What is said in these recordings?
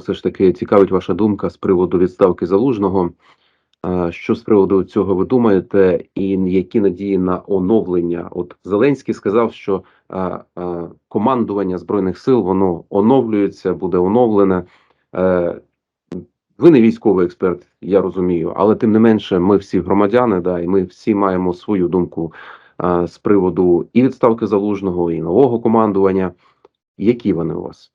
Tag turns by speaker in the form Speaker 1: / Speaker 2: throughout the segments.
Speaker 1: все ж таки цікавить ваша думка з приводу відставки залужного. Що з приводу цього ви думаєте, і які надії на оновлення? От Зеленський сказав, що командування збройних сил воно оновлюється, буде оновлене. Е, ви не військовий експерт, я розумію, але тим не менше, ми всі громадяни, да, і ми всі маємо свою думку з приводу і відставки залужного, і нового командування. Які вони у вас?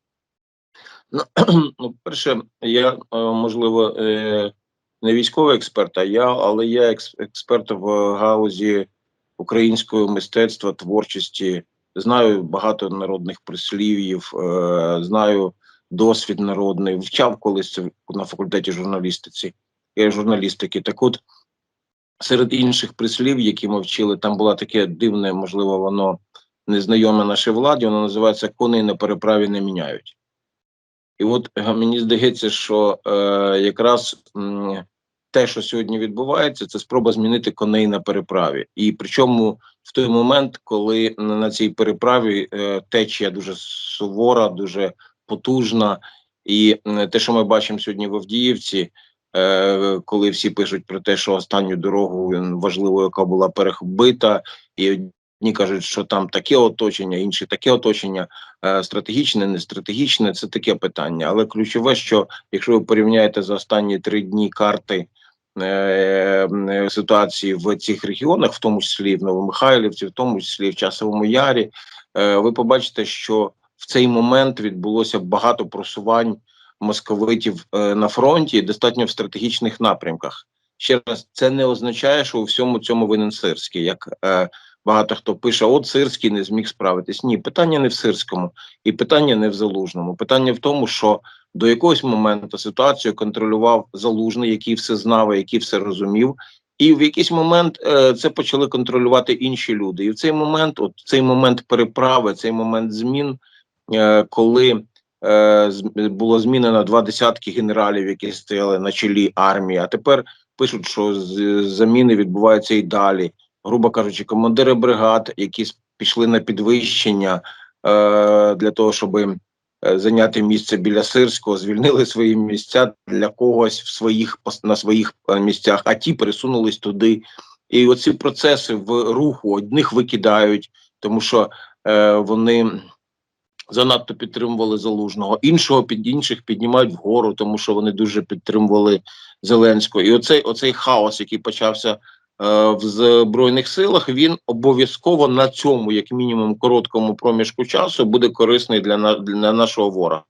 Speaker 2: Ну, ну, перше, я е, можливо е, не військовий експерт, а я, але я експерт в гаузі українського мистецтва, творчості. Знаю багато народних прислів'їв, е, знаю досвід народний. Вчав колись на факультеті журналістиці, журналістики. Так от, серед інших прислів, які ми вчили, там було таке дивне, можливо, воно незнайоме нашій владі, воно називається коней на переправі не міняють. І от е, мені здається, що е, якраз м, те, що сьогодні відбувається, це спроба змінити коней на переправі. І причому в той момент, коли на, цій переправі е, течія дуже сувора, дуже потужна, і м, те, що ми бачимо сьогодні в Авдіївці, е, коли всі пишуть про те, що останню дорогу важливо, яка була перехбита, і одні кажуть, що там таке оточення, інші таке оточення. Е, стратегічне, не стратегічне, це таке питання. Але ключове, що якщо ви порівняєте за останні три дні карти е, е, ситуації в цих регіонах, в тому числі в Новомихайлівці, в тому числі в Часовому Ярі, ви побачите, що в цей момент відбулося багато просувань московитів на фронті, достатньо в стратегічних напрямках. Ще раз, це не означає, що у всьому цьому винен Сирський, як багато хто пише: от Сирський не зміг справитись. Ні, питання не в Сирському, і питання не в Залужному. Питання в тому, що до якогось моменту ситуацію контролював Залужний, який все знав, який все розумів. І в якийсь момент е, це почали контролювати інші люди. І в цей момент, от цей момент переправи, цей момент змін, е, коли е, було змінено два десятки генералів, які стояли на чолі армії, а тепер пишуть, що заміни відбуваються і далі грубо кажучи, командири бригад, які пішли на підвищення е, для того, щоб е, зайняти місце біля Сирського, звільнили свої місця для когось в своїх на своїх е, місцях, а ті пересунулись туди. І оці процеси в руху одних викидають, тому що е, вони занадто підтримували залужного, іншого під інших піднімають вгору, тому що вони дуже підтримували Зеленського. І оцей, оцей хаос, який почався в збройних силах, він обов'язково на цьому, як мінімум, короткому проміжку часу, буде корисний для, на, для нашого ворога.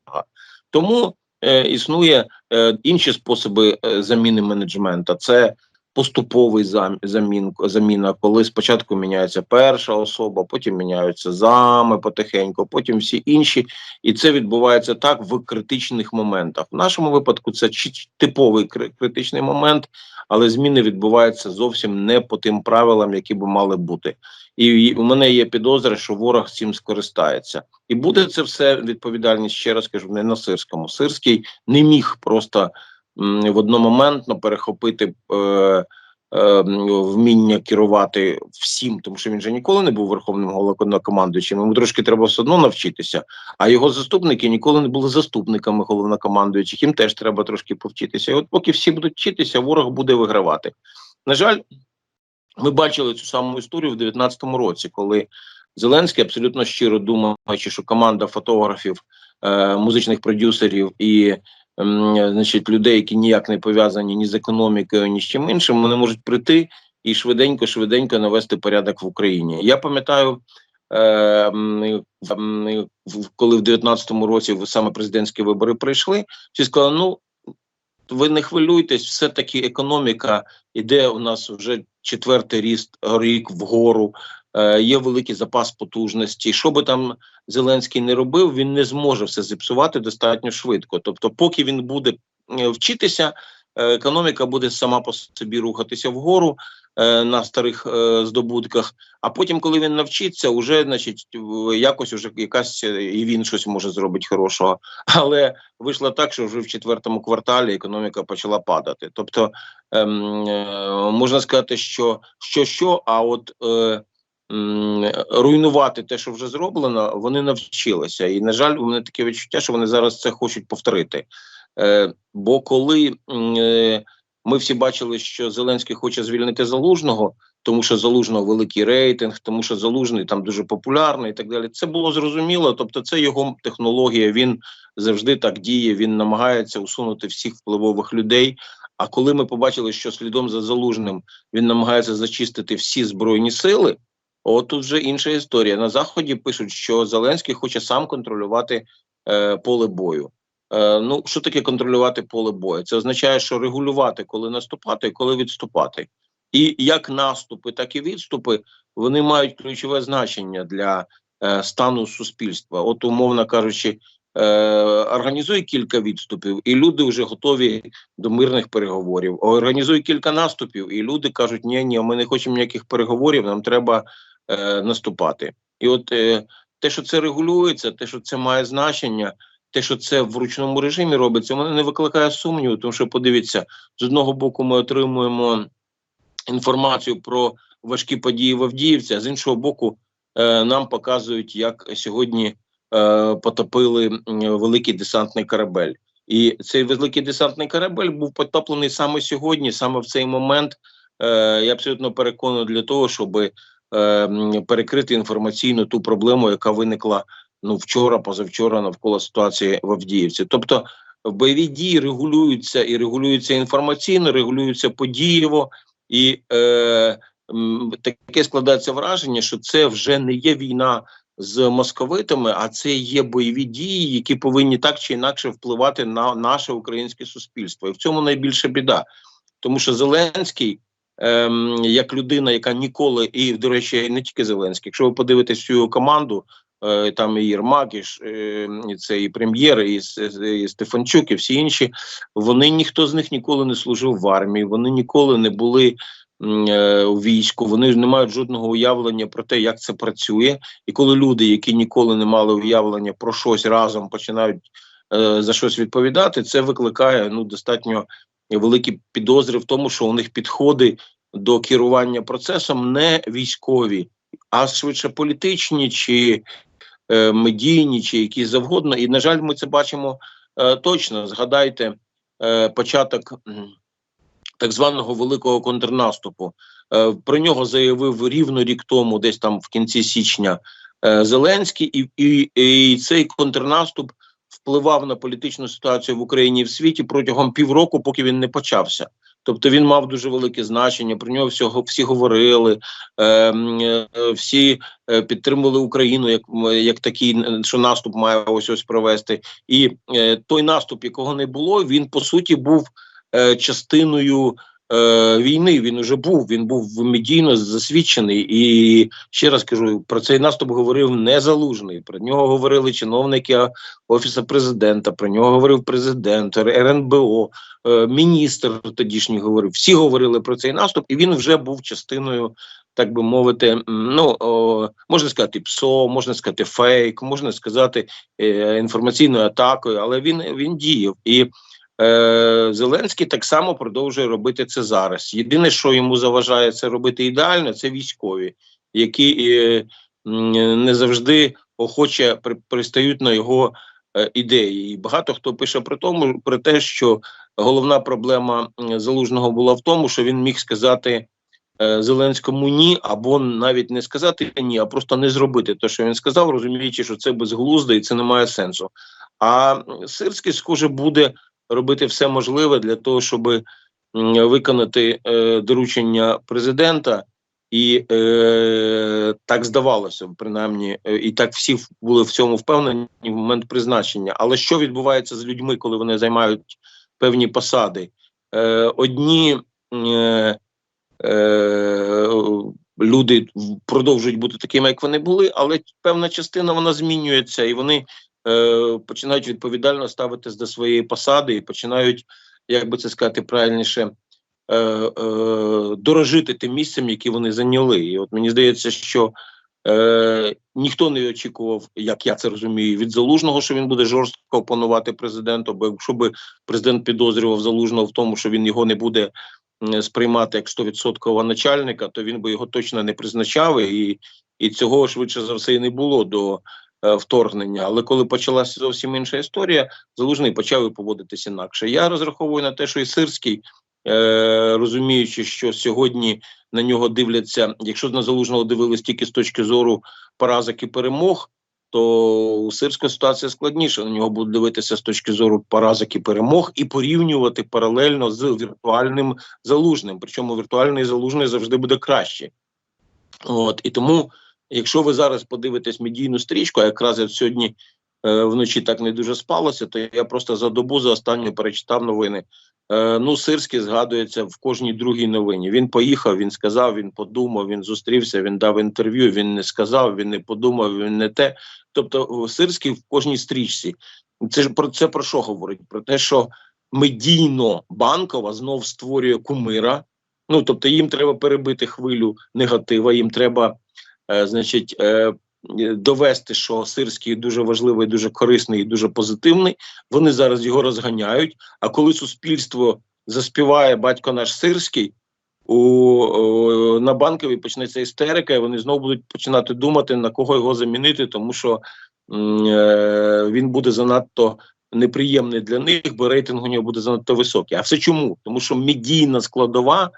Speaker 2: Тому е, існує е, інші способи е, заміни менеджмента. Це поступовий зам, замін, заміна, коли спочатку міняється перша особа, потім міняються зами потихеньку, потім всі інші, і це відбувається так в критичних моментах. В нашому випадку це типовий кри- критичний момент, але зміни відбуваються зовсім не по тим правилам, які би мали бути. І у мене є підозра, що ворог цим скористається, і буде це все відповідальність. Ще раз кажу, не на сирському. Сирський не міг просто в одномоментно перехопити. Е, е, Вміння керувати всім, тому що він же ніколи не був верховним головнокомандуючим. Йому трошки треба все одно навчитися. А його заступники ніколи не були заступниками головнокомандуючих. Їм теж треба трошки повчитися. І от поки всі будуть вчитися, ворог буде вигравати. На жаль, ми бачили цю саму історію в 2019 році, коли Зеленський абсолютно щиро думаючи, що команда фотографів, е, музичних продюсерів і значить, людей, які ніяк не пов'язані ні з економікою, ні з чим іншим, вони можуть прийти і швиденько, швиденько навести порядок в Україні. Я пам'ятаю. е, Коли в 19-му році саме президентські вибори прийшли, всі сказали: ну ви не хвилюйтесь, все таки економіка іде у нас вже четвертий ріст рік вгору. Е, є великий запас потужності. Що би там Зеленський не робив, він не зможе все зіпсувати достатньо швидко. Тобто, поки він буде е, вчитися, е, економіка буде сама по собі рухатися вгору на старих здобутках. А потім, коли він навчиться, уже значить якось уже якась і він щось може зробити хорошого. Але вийшло так, що вже в четвертому кварталі економіка почала падати. Тобто ем, е, можна сказати, що що, що, а от е, руйнувати те, що вже зроблено, вони навчилися. І, на жаль, у мене таке відчуття, що вони зараз це хочуть повторити. Е, бо коли е, ми всі бачили, що Зеленський хоче звільнити залужного, тому що залужного великий рейтинг, тому що залужний там дуже популярний і так далі. Це було зрозуміло. Тобто, це його технологія. Він завжди так діє. Він намагається усунути всіх впливових людей. А коли ми побачили, що слідом за залужним він намагається зачистити всі збройні сили. От тут вже інша історія. На заході пишуть, що Зеленський хоче сам контролювати е, поле бою. Е, ну, що таке контролювати поле бою? Це означає, що регулювати, коли наступати, коли відступати. І як наступи, так і відступи вони мають ключове значення для е, стану суспільства. От, умовно кажучи, е, організуй кілька відступів, і люди вже готові до мирних переговорів. Організуй кілька наступів, і люди кажуть: ні, ні, ми не хочемо ніяких переговорів, нам треба е, наступати. І от е, те, що це регулюється, те, що це має значення, те, що це в ручному режимі робиться, мене не викликає сумніву, тому що подивіться, з одного боку, ми отримуємо інформацію про важкі події в Авдіївці, а з іншого боку, е, нам показують, як сьогодні е, потопили великий десантний корабель. І цей великий десантний корабель був потоплений саме сьогодні, саме в цей момент. Е, я абсолютно переконаний для того, щоб м, перекрити інформаційно ту проблему, яка виникла ну вчора, позавчора навколо ситуації в Авдіївці. Тобто бойові дії регулюються і регулюються інформаційно, регулюються подієво, і е, таке складається враження, що це вже не є війна з московитами, а це є бойові дії, які повинні так чи інакше впливати на наше українське суспільство. І в цьому найбільша біда, тому що Зеленський. Ем, як людина, яка ніколи, і до речі, не тільки Зеленський, якщо ви подивитесь його команду, е, там і Єрмак, і, е, і це і прем'єр, і, і Стефанчук, і всі інші, вони ніхто з них ніколи не служив в армії, вони ніколи не були е, у війську, вони ж не мають жодного уявлення про те, як це працює. І коли люди, які ніколи не мали уявлення про щось разом, починають е, за щось відповідати, це викликає ну достатньо великі підозри в тому, що у них підходи до керування процесом не військові, а швидше політичні чи е, медійні, чи які завгодно. І на жаль, ми це бачимо е, точно. Згадайте е, початок так званого великого контрнаступу. Е, про нього заявив рівно рік тому, десь там в кінці січня, е, Зеленський, і, і, і цей контрнаступ впливав на політичну ситуацію в Україні і в світі протягом півроку, поки він не почався. Тобто він мав дуже велике значення. Про нього всього всі говорили, е, е, всі е, підтримували Україну як, як такий, що наступ має ось ось провести. І е, той наступ, якого не було, він по суті був е, частиною е, війни. Він уже був. Він був медійно засвідчений. І ще раз кажу, про цей наступ говорив не залужний. Про нього говорили чиновники офісу президента. Про нього говорив президент, РНБО, е, міністр тодішній говорив. Всі говорили про цей наступ, і він вже був частиною. Так би мовити, ну о, можна сказати, ПСО, можна сказати, фейк, можна сказати е, інформаційною атакою, але він він діяв і е, Зеленський так само продовжує робити це зараз. Єдине, що йому заважає це робити ідеально, це військові, які е, не завжди охоче пристають на його е, ідеї. І багато хто пише про тому, про те, що головна проблема залужного була в тому, що він міг сказати. Зеленському ні, або навіть не сказати ні, а просто не зробити те, що він сказав, розуміючи, що це безглуздо і це не має сенсу. А Сирський, схоже, буде робити все можливе для того, щоб виконати е, доручення президента, і е, так здавалося, принаймні, е, і так всі були в цьому впевнені в момент призначення. Але що відбувається з людьми, коли вони займають певні посади? Е, одні е, е, люди продовжують бути такими, як вони були, але певна частина вона змінюється, і вони е, починають відповідально ставитись до своєї посади і починають, як би це сказати правильніше, е, е, дорожити тим місцем, яке вони зайняли. І от мені здається, що ніхто не очікував, як я це розумію, від залужного, що він буде жорстко опонувати президенту. Бо якщо би президент підозрював залужного в тому, що він його не буде сприймати як 100% начальника, то він би його точно не призначав, і, і цього швидше за все і не було до вторгнення. Але коли почалася зовсім інша історія, залужний почав і поводитися інакше. Я розраховую на те, що і Сирський, е, розуміючи, що сьогодні на нього дивляться, якщо на залужного дивились тільки з точки зору поразок і перемог. То у Сирська ситуація складніша. На нього будуть дивитися з точки зору поразок і перемог і порівнювати паралельно з віртуальним залужним. Причому віртуальний залужний завжди буде краще. От і тому, якщо ви зараз подивитесь медійну стрічку, а якраз я сьогодні е, вночі так не дуже спалося, то я просто за добу за останню перечитав новини. Е, ну, Сирський згадується в кожній другій новині. Він поїхав, він сказав, він подумав, він зустрівся, він дав інтерв'ю. Він не сказав, він не подумав, він не те. Тобто, Сирський в кожній стрічці. Це ж про це про що говорить? Про те, що медійно банкова знов створює кумира. Ну тобто, їм треба перебити хвилю негатива, їм треба, значить, е, е, довести, що Сирський дуже важливий, дуже корисний і дуже позитивний. Вони зараз його розганяють. А коли суспільство заспіває батько наш Сирський, у, о, на банковій почнеться істерика, і вони знову будуть починати думати, на кого його замінити, тому що е, він буде занадто неприємний для них, бо рейтинг у нього буде занадто високий. А все чому? Тому що медійна складова.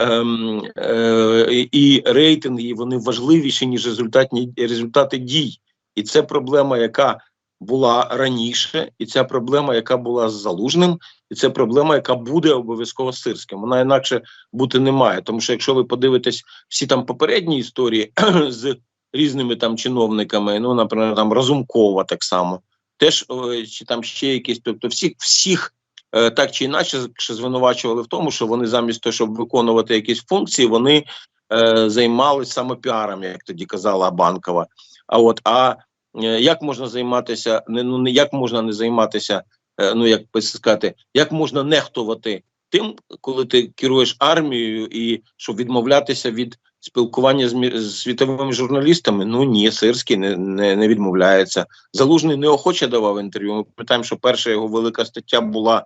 Speaker 2: Ем, е, і рейтинги вони важливіші ніж результатні результати дій, і це проблема, яка була раніше, і ця проблема, яка була з залужним, і це проблема, яка буде обов'язково сирським. Вона інакше бути не має. Тому що якщо ви подивитесь всі там попередні історії з різними там чиновниками, ну наприклад, там Разумкова, так само, теж чи там ще якісь, тобто всіх всіх. Е, Так чи інакше звинувачували в тому, що вони замість того, щоб виконувати якісь функції, вони е, займалися саме піаром, як тоді казала Банкова. А от а е, як можна займатися, не ну не як можна не займатися, е, ну як сказати, як можна нехтувати тим, коли ти керуєш армією, і щоб відмовлятися від спілкування з, мі- з світовими журналістами? Ну ні, Сирський не, не, не відмовляється. Залужний неохоче давав інтерв'ю. Ми пам'ятаємо, що перша його велика стаття була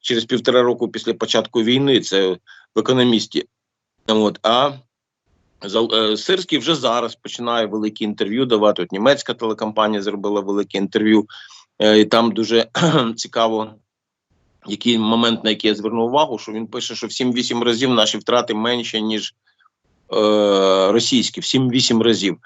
Speaker 2: через півтора року після початку війни. Це в економісті. От а е, Сирський вже зараз починає великі інтерв'ю давати. От німецька телекомпанія зробила велике інтерв'ю, е, і там дуже цікаво, який момент, на який я звернув увагу, що він пише, що в 7-8 разів наші втрати менше, ніж російські, в 7-8 разів.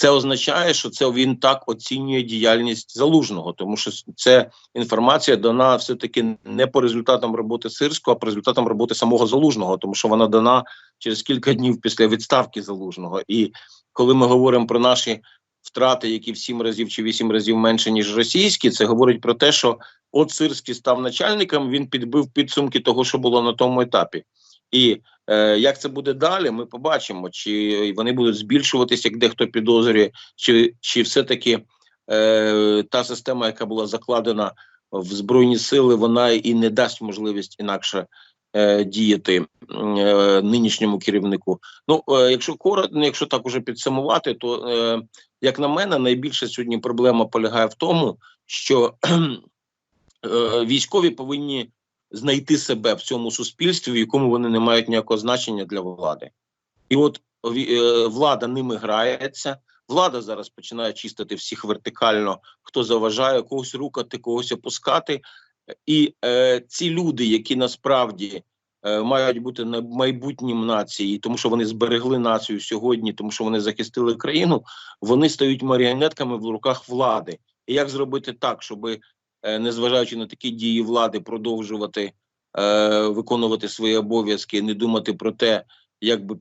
Speaker 2: Це означає, що це він так оцінює діяльність залужного, тому що це інформація дана все-таки не по результатам роботи Сирського, а по результатам роботи самого залужного, тому що вона дана через кілька днів після відставки залужного. І коли ми говоримо про наші втрати, які в 7 разів чи 8 разів менше ніж російські, це говорить про те, що от Сирський став начальником, він підбив підсумки того, що було на тому етапі. І е, як це буде далі, ми побачимо, чи вони будуть збільшуватися, як дехто підозрює, чи, чи все-таки е, та система, яка була закладена в збройні сили, вона і не дасть можливість інакше е, діяти е, нинішньому керівнику. Ну, е, якщо коротко, якщо так уже підсумувати, то е, як на мене, найбільша сьогодні проблема полягає в тому, що е, військові повинні знайти себе в цьому суспільстві, в якому вони не мають ніякого значення для влади. І от е, влада ними грається. Влада зараз починає чистити всіх вертикально, хто заважає когось рукати, когось опускати. І е, ці люди, які насправді е, мають бути майбутнім нації, тому що вони зберегли націю сьогодні, тому що вони захистили країну, вони стають маріонетками в руках влади. І як зробити так, щоб, незважаючи на такі дії влади, продовжувати е, виконувати свої обов'язки, не думати про те, як би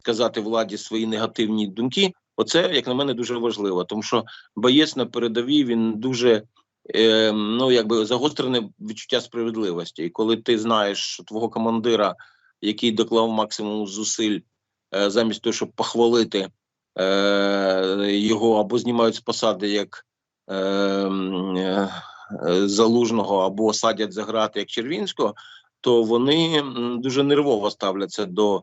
Speaker 2: сказати владі свої негативні думки. Оце, як на мене, дуже важливо, тому що боєць на передовій він дуже е, ну якби загострене відчуття справедливості. І коли ти знаєш, що твого командира, який доклав максимум зусиль, е, замість того, щоб похвалити е, його або знімають з посади як е, е, е, залужного, або садять за грати як Червінського, то вони дуже нервово ставляться до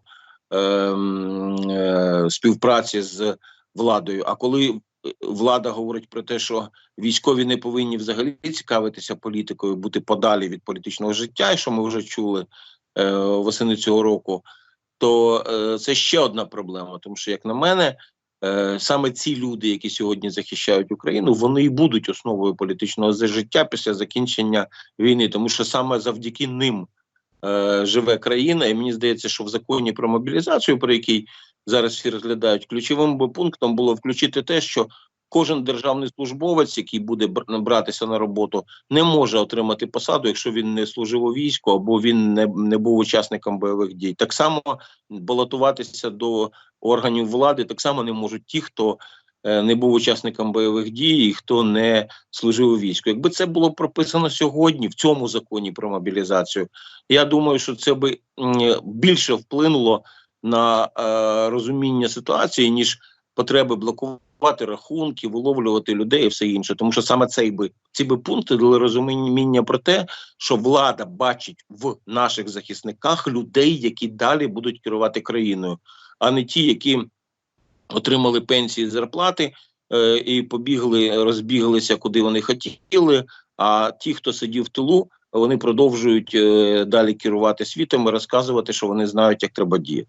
Speaker 2: е, е, співпраці з владою. А коли влада говорить про те, що військові не повинні взагалі цікавитися політикою, бути подалі від політичного життя, що ми вже чули е, восени цього року, то е, це ще одна проблема. Тому що, як на мене, е, саме ці люди, які сьогодні захищають Україну, вони і будуть основою політичного життя після закінчення війни, тому що саме завдяки ним е, живе країна. І мені здається, що в законі про мобілізацію, про який зараз всі розглядають, ключовим би пунктом було включити те, що кожен державний службовець, який буде бр- братися на роботу, не може отримати посаду, якщо він не служив у війську або він не, не був учасником бойових дій. Так само балотуватися до органів влади так само не можуть ті, хто е, не був учасником бойових дій і хто не служив у війську. Якби це було прописано сьогодні в цьому законі про мобілізацію, я думаю, що це би більше вплинуло на е, розуміння ситуації, ніж потреби блокувати рахунки, виловлювати людей і все інше. Тому що саме цей би ці би пункти дали розуміння про те, що влада бачить в наших захисниках людей, які далі будуть керувати країною, а не ті, які отримали пенсії зарплати е, і побігли, розбіглися, куди вони хотіли. А ті, хто сидів в тилу, вони продовжують е, далі керувати світом і розказувати, що вони знають, як треба діяти.